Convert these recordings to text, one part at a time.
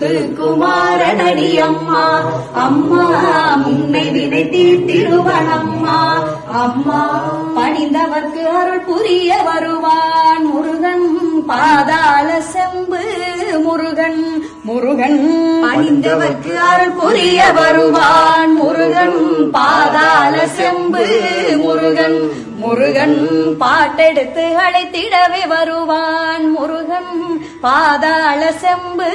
முத்து அம்மா அம்மா முன்னை வினை தீர்த்திடுவனம்மா. அம்மா பணிந்தவர்க்கு அருள் புரிய வருவான். முருகன் பாதாள செம்பு முருகன் முருகன் பணிந்தவர்க்கு அருள் புரிய வருவான். முருகன் பாதாள செம்பு முருகன் முருகன் பாட்டெடுத்து அழைத்திடவே வருவான். முருகன் பாதாள செம்பு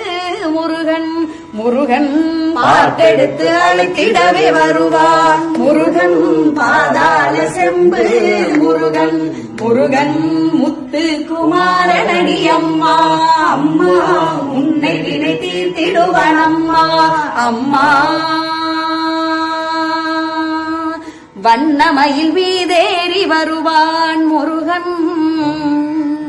முருகன் முருகன் பாட்டெடுத்து அழைத்திடவே வருவான். முருகன் பாதாள செம்பு முருகன் முருகன் முத்து குமாரனடி அம்மா அம்மா உன்னை வினை தீர்த்திடுவன் அம்மா அம்மா வண்ணமயில் வீதேறி வருவான் முருகன்.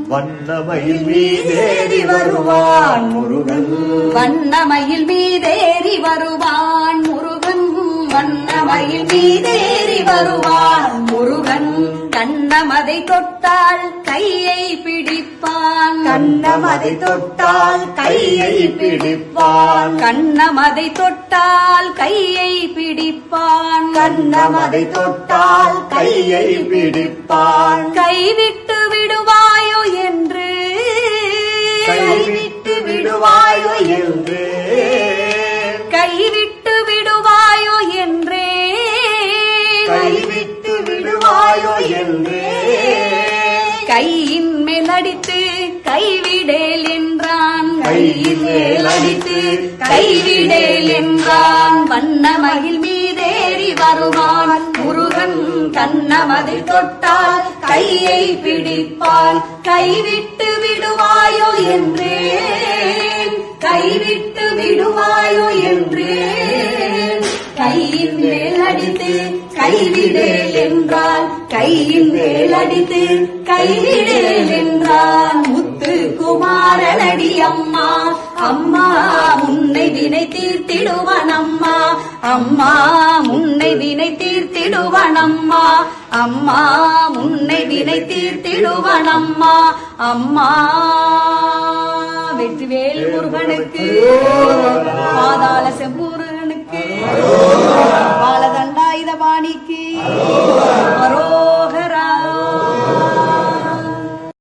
வண்ணமயில் மீதேறி வருவான் முருகன். வண்ணமயில் மீதேறி வருவான் முருகன். வண்ணமயில் மீதேறி வருவான் முருகன். கண்ணமதை தொட்டால் கையை பிடிப்பான். கண்ணமதை தொட்டால் கையை பிடிப்பான். கண்ணமதை தொட்டால் கையை பிடிப்பான். கண்ணமதை தொட்டால் கையை பிடிப்பான். கைவிட்டு கையின் மேல் அடித்து கைவிடேல் என்றான். கையின் மேல் அடித்து கைவிடேல் என்றான். வண்ண மகிழ் மீதேறி வருவான். முருகன் கண்ணமதில் தொட்டால் கையை பிடிப்பான். கைவிட்டு விடுவாயோ என்றே கைவிட்டு விடுவாயோ என்றே கையின் மேல் அடித்து கைவிடேல் என்றான் கையின் மேல் அடித்து கைவிடேல் என்றான் முத்து குமாரனடி அம்மா அம்மா உன்னை வினை தீர்த்திடுவன் அம்மா அம்மா உன்னை வினை தீர்த்திடுவன் அம்மா அம்மா உன்னை வினை தீர்த்திடுவன் அம்மா. அம்மா வெற்றிவேல் முருகனுக்கு பாதாள செம்பூருகனுக்கு की